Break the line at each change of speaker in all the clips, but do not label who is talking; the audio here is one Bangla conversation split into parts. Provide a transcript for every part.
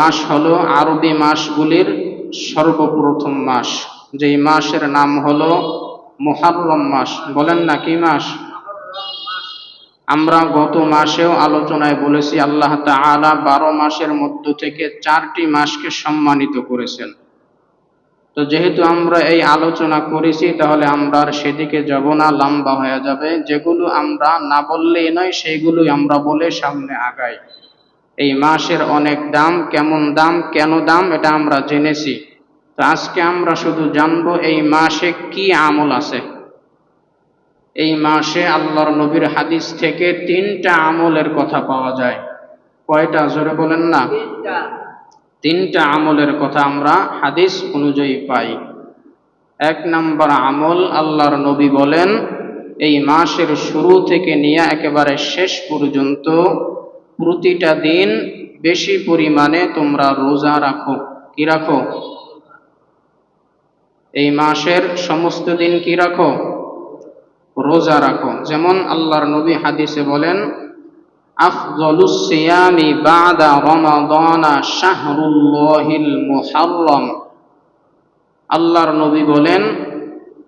মাস হলো আরবি মাসগুলির সর্বপ্রথম মাস। যেই মাসের নাম হলো মুহাররম মাস। বলেন না কি মাস? আমরা গত মাসেও আলোচনায় বলেছি, আল্লাহ তাআলা বারো মাসের মধ্য থেকে চারটি মাসকে সম্মানিত করেছেন। তো যেহেতু আমরা এই আলোচনা করেছি, তাহলে আমরা আর সেদিকে যাব না, লম্বা হয়ে যাবে। যেগুলো আমরা না বললেই নয় সেইগুলোই আমরা বলে সামনে আগাই। এই মাসের অনেক দাম কেমন দাম কেন দাম এটা আমরা জেনেছি। তো আজকে আমরা শুধু জানব এই মাসে কি আমল আছে। এই মাসে আল্লাহর নবীর হাদিস থেকে তিনটা আমলের কথা পাওয়া যায়। কয়টা? জোরে বলেন না। তিনটা। আমলের কথা আমরা হাদিস অনুযায়ী পাই। এক নম্বর আমল আল্লাহর নবী বলেন এই মাসের শুরু থেকে নিয়ে একেবারে শেষ পর্যন্ত প্রতিটা দিন বেশি পরিমাণে তোমরা রোজা রাখো। কি রাখো? এই মাসের সমস্ত দিন কি রাখো? রোজা রাখো। যেমন আল্লাহর নবী হাদিসে বলেন বাদা আল্লাহর নবী বলেন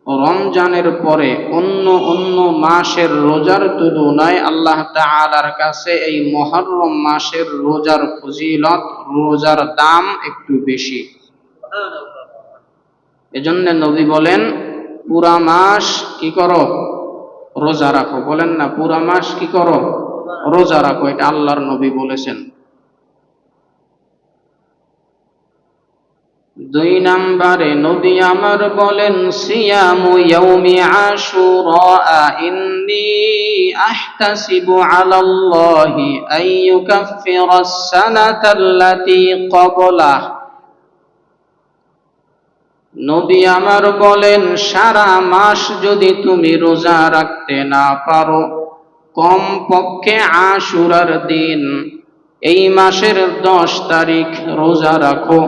রমজানের পরে অন্য অন্য মাসের রোজার তুলনায় আল্লাহ তাআলার কাছে এই মহরম মাসের রোজার ফজিলত, রোজার দাম একটু বেশি। এজন্য নবী বলেন, পুরা মাস কি করো? রোজা রাখো। বলেন না, পুরা মাস কি করো? রোজা রাখো। এটা আল্লাহর নবী বলেছেন। দুই নাম্বারে নবী আমার বলেন, সিয়ামু ইয়াউমি আশুরা ইন্নী আহতাসিবু আলাল্লাহি আন ইউকাফফিরাস সানাতাল্লাতী ক্বাবলাহ নবী আমার বলেন, সারা মাস যদি তুমি রোজা রাখতে না পারো কম পক্ষে আশুরার দিন, এই মাসের দশ তারিখ রোজা রাখো।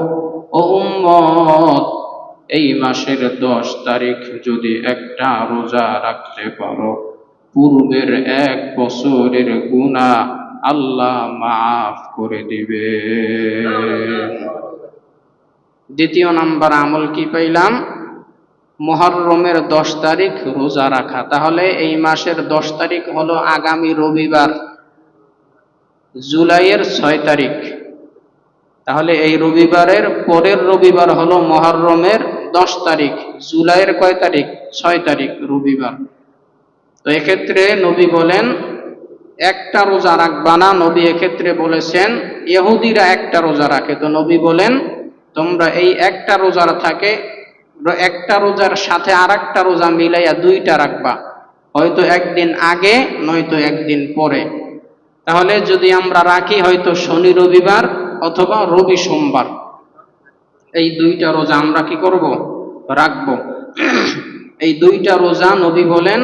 ও উম্মত, এই মাসের দশ তারিখ যদি একটা রোজা রাখতে পারো, পূর্বের এক বছরের গুণা আল্লাহ মাফ করে দিবে। দ্বিতীয় নাম্বার আমল কি পাইলাম? মহরমের দশ তারিখ রোজা রাখা। তাহলে এই মাসের দশ তারিখ হলো আগামী রবিবার, জুলাইয়ের ছয় তারিখ। তাহলে এই রবিবারের পরের রবিবার হলো মহরমের দশ তারিখ, জুলাইয়ের কয় তারিখ? ছয় তারিখ রবিবার। তো এক্ষেত্রে নবী বলেন, একটা রোজা রাখবা না। নবী এক্ষেত্রে বলেছেন, ইহুদিরা একটা রোজা রাখে। তো নবী বলেন, তোমরা এই একটা রোজার থাকে, একটা রোজার সাথে আর একটা রোজা মিলাইয়া দুইটা রাখবা। হয়তো একদিন আগে, নয়তো একদিন পরে। তাহলে যদি আমরা রাখি হয়তো শনি রবিবার অথবা রবি সোমবার। এই দুইটা রোজা আমরা কি করব? রাখব। এই দুইটা রোজা নবী বলেন,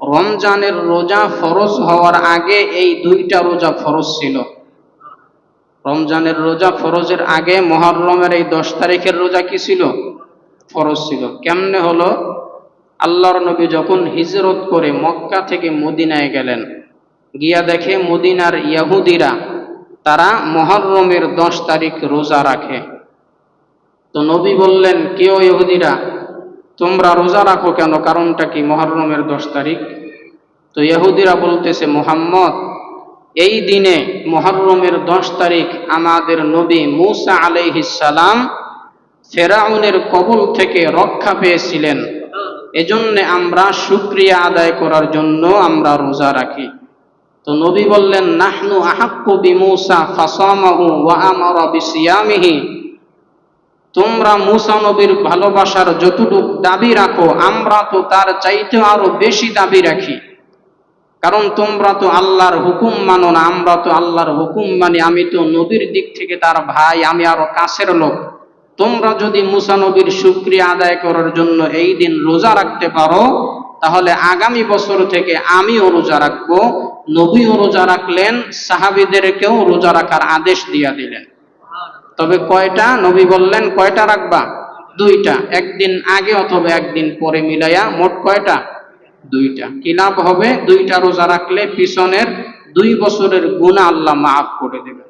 রমজানের রোজা ফরজ হওয়ার আগে এই দুইটা রোজা ফরজ ছিল। রমজানের রোজা ফরজের আগে মহরমের এই দশ তারিখের রোজা কি ছিল? ফরজ ছিল। কেমনে হলো? আল্লাহর নবী যখন হিজরত করে মক্কা থেকে মদিনায় গেলেন, গিয়া দেখে মদিনার ইয়াহুদিরা তারা মহরমের দশ তারিখ রোজা রাখে। তো নবী বললেন কেউ ইহুদিরা? তোমরা রোজা রাখো কেন? কারণটা কি? মহরমের দশ তারিখ? তো ইহুদিরা বলতেছে, মোহাম্মদ, এই দিনে মহরমের দশ তারিখ আমাদের নবী মুসা আলাইহিসালাম ফেরাউনের কবল থেকে রক্ষা পেয়েছিলেন। এজন্য আমরা শুক্রিয়া আদায় করার জন্য আমরা রোজা রাখি। তো নবী বললেন, নাহনু আহাক্কু বিমুসা ফাসামাহু ওয়া আমারা বিসিয়ামিহি। তোমরা মুসা নবীর ভালোবাসার যতটুক দাবি রাখো, আমরা তো তার চাইতে আরও বেশি দাবি রাখি। কারণ তোমরা তো আল্লাহর হুকুম মানো না, আমরা তো আল্লাহর হুকুম মানি, আমি তো নবীর দিক থেকে তার ভাই, আমি আরও কাছের লোক। তোমরা যদি মুসা নবীর শুক্রিয়া আদায় করার জন্য এই দিন রোজা রাখতে পারো তাহলে আগামী বছর থেকে আমিও রোজা রাখব, নবীও রোজা রাখলেন, সাহাবিদেরকেও রোজা রাখার আদেশ দিয়া দিলেন। তবে কয়টা? নবী বললেন, কয়টা রাখবা? দুইটা। একদিন আগে অথবা একদিন পরে মিলাইয়া মোট কয়টা? দুইটা। কি লাভ হবে? দুইটা রোজা রাখলে পিছনের দুই বছরের গুণা আল্লাহ মাফ করে দেবে